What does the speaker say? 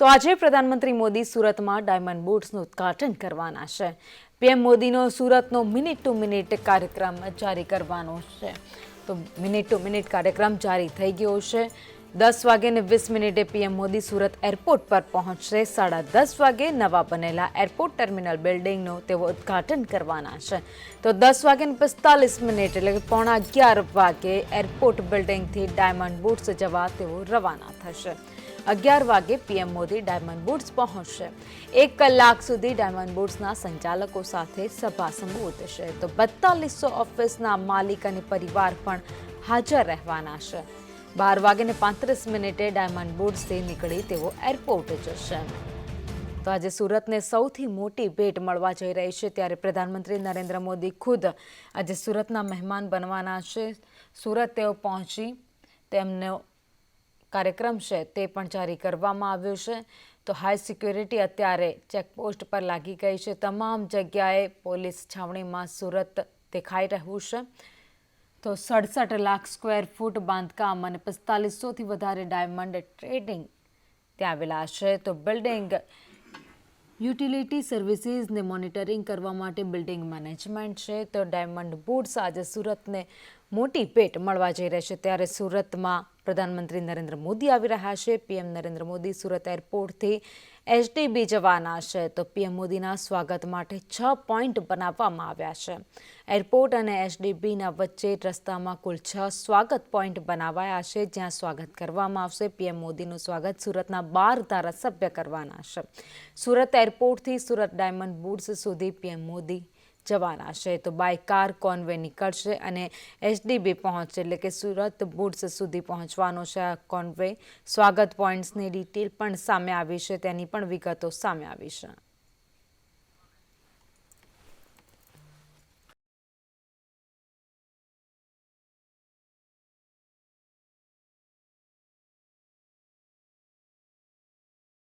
તો આજે પ્રધાનમંત્રી મોદી સુરતમાં ડાયમંડ બોટ્સનું ઉદ્ઘાટન કરવાના છે. પીએમ મોદીનો સુરતનો મિનિટ ટુ મિનિટ કાર્યક્રમ જારી કરવાનો છે. તો મિનિટ ટુ મિનિટ કાર્યક્રમ જારી થઈ ગયો છે. દસ વાગે વીસ મિનિટે પીએમ મોદી સુરત એરપોર્ટ પર પહોંચશે. સાડા દસ વાગે નવા બનેલા એરપોર્ટ ટર્મિનલ બિલ્ડિંગનું તેઓ ઉદ્ઘાટન કરવાના છે. તો દસ વાગે ને પિસ્તાલીસ મિનિટ એટલે કે પોણા અગિયાર વાગે એરપોર્ટ બિલ્ડિંગથી ડાયમંડ બુટ્સ જવા તેઓ રવાના થશે. અગિયાર વાગે પીએમ મોદી ડાયમંડ બુટ્સ પહોંચશે. એક કલાક સુધી ડાયમંડ બુટ્સના સંચાલકો સાથે સભા સંબોધશે તો બત્તાલીસો ઓફિસના માલિક અને પરિવાર પણ હાજર રહેવાના છે. બાર વાગ્યે પાંત્રીસ મિનિટે ડાયમંડ બુટ્સથી નીકળી તેઓ એરપોર્ટ જશે. તો આજે સુરતને સૌથી મોટી ભેટ મળવા જઈ રહી છે ત્યારે પ્રધાનમંત્રી નરેન્દ્ર મોદી ખુદ આજે સુરતના મહેમાન બનવાના છે. સુરત તેઓ પહોંચી તેમનો કાર્યક્રમ છે તે પણ જારી કરવામાં આવ્યો છે. તો હાઈ સિક્યોરિટી અત્યારે ચેકપોસ્ટ પર લાગી ગઈ છે. તમામ જગ્યાએ પોલીસ છાવણીમાં સુરત દેખાઈ રહ્યું છે. તો સડસઠ લાખ સ્ક્વેર ફૂટ બાંધકામ અને પિસ્તાલીસોથી વધારે ડાયમંડ ટ્રેડિંગ ત્યાં આવેલા છે. તો બિલ્ડિંગ યુટિલિટી સર્વિસીસને મોનિટરિંગ કરવા માટે બિલ્ડિંગ મેનેજમેન્ટ છે. તો ડાયમંડ બુટ્સ આજે સુરતને મોટી ભેટ મળવા જઈ રહી છે. ત્યારે સુરતમાં પ્રધાનમંત્રી નરેન્દ્ર મોદી આવી રહ્યા છે. પીએમ નરેન્દ્ર મોદી સુરત એરપોર્ટથી એચડીબી જવાના છે. તો પીએમ મોદીના સ્વાગત માટે છ પોઈન્ટ બનાવવામાં આવ્યા છે. એરપોર્ટ અને એચડીબીના વચ્ચે રસ્તામાં કુલ છ સ્વાગત પોઈન્ટ બનાવાયા છે. જ્યાં સ્વાગત કરવામાં આવશે. પીએમ મોદીનું સ્વાગત સુરતના બાર ધારાસભ્ય કરવાના છે. સુરત એરપોર્ટથી સુરત ડાયમંડ બુટ્સ સુધી પીએમ મોદી જવાના છે. તો બાય કાર કોનવે નીકળશે અને એચડીબી પહોંચશે એટલે કે સુરત બુટ્સ સુધી પહોંચવાનો છે આ કોનવે સ્વાગત પોઈન્ટ્સની ડિટેલ પણ સામે આવી છે. તેની પણ વિગતો સામે આવી છે.